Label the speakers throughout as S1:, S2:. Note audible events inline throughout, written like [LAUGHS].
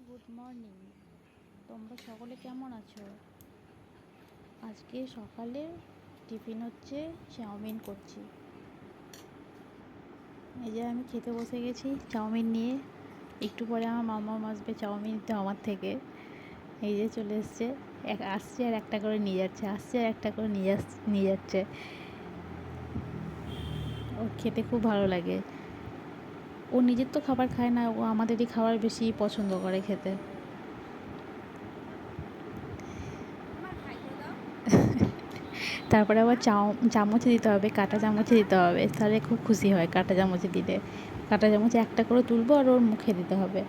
S1: Good morning. তোমরা সকলে কেমন আছো? আজকে সকালে টিফিন হচ্ছে চাউমিন করছি। এই যে আমি খেতে বসে গেছি চাউমিন নিয়ে। একটু পরে আমার মামা আসবে চাউমিন তো আমার থেকে। এই যে চলে এসছে। এক আসছে আর একটা করে নিয়ে যাচ্ছে, আসছে আর একটা করে নিয়ে যাচ্ছে নিয়ে যাচ্ছে। ওর খেতে খুব ভালো লাগে। ও নিজের তো খাবার খায় না, ও আমাদেরই খাবার বেশি পছন্দ করে খেতে। [LAUGHS] তারপরে আবার চামচে দিতে হবে, কাঁটা চামচে দিতে হবে। তাহলে খুব খুশি হয় কাঁটা চামচে দিলে। কাঁটা চামচে একটা করে তুলবো আর ওর মুখে দিতে হবে।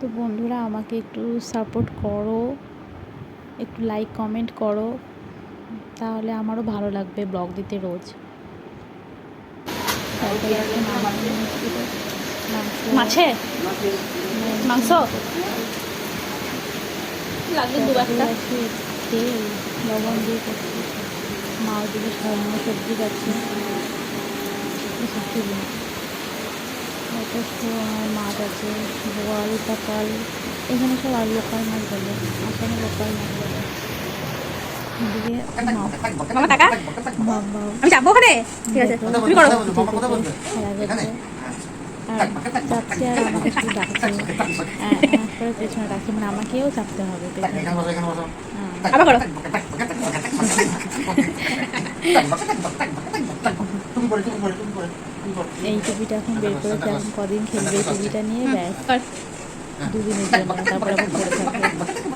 S1: তো বন্ধুরা, আমাকে একটু সাপোর্ট করো, একটু লাইক কমেন্ট করো, তাহলে আমারও ভালো লাগবে ব্লগ দিতে রোজ তারপরে এখন আমার মাংস
S2: মাছে? মাংস? লাগবে
S1: দিয়ে মা সবজি মাছ আছে বোয়াল কাকাল এখানে সব আর লোকাল মাছ বলে আসামে লোকাল মাছ বলে
S2: মামা আমি যাব ওখানে ঠিক আছে তুমি করো
S1: হ্যাঁ, হ্যাঁ পেছনে মানে আমাকেও চাপতে হবে হ্যাঁ।
S2: আবার করো
S1: এই টুপিটা এখন বের করেছে এখন কদিন খেলবে এই টুপিটা নিয়ে ব্যাস। দুদিনের জন্য তারপরে আবার পরে থাকবে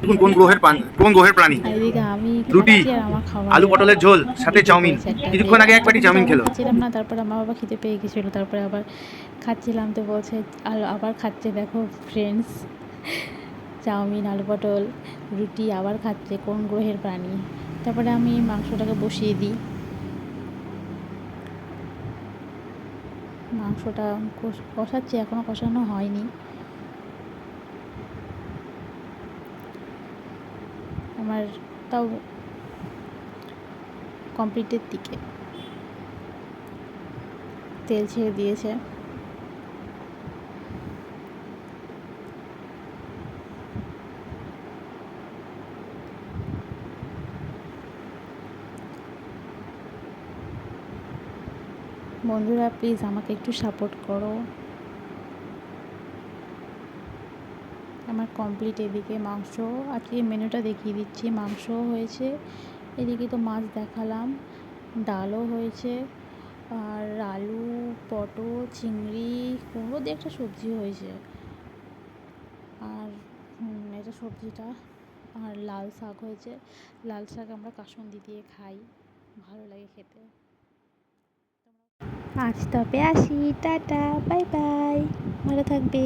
S3: দেখুন কোন গ্রহের প্রাণ- কোন গ্রহের প্রাণী?
S1: আমি
S3: রুটি,
S1: খাচ্ছি আর আমার খাওয়া
S3: আলু পটলের ঝোল সাথে চাউমিন। কিছুক্ষণ আগে এক বাটি চাউমিন খেলো।
S1: খাচ্ছিলাম না তারপরে আমার বাবা খেতে পেয়ে গেছিল তারপরে আবার খাচ্ছিলাম তো বলছে আর আবার খাচ্ছে দেখো ফ্রেন্ডস চাউমিন আলু পটল রুটি আবার খাচ্ছে কোন গ্রহের প্রাণী? তারপরে আমি মাংসটাকে বসিয়ে দিই। মাংসটা কষ- কষাচ্ছি এখনও কষানো হয়নি। আমার তাও কমপ্লিটের দিকে। তেল ছেড়ে দিয়েছে। বন্ধুরা প্লিজ আমাকে একটু সাপোর্ট করো। আমার কমপ্লিট এদিকে মাংস, আজকে মেনুটা দেখিয়ে দিচ্ছি। মাংস হয়েছে, এদিকে তো মাছ দেখালাম, ডালও হয়েছে, আর আলু, পটল, চিংড়ি কুমড়ো দিয়ে একটা সবজি হয়েছে। আর এটা সবজিটা, আর লাল শাক হয়েছে। লাল শাক আমরা কাসুন্দি দিয়ে খাই, ভালো লাগে খেতে। আজ তবে আসি, টাটা, বাই বাই, ভালো থাকবে।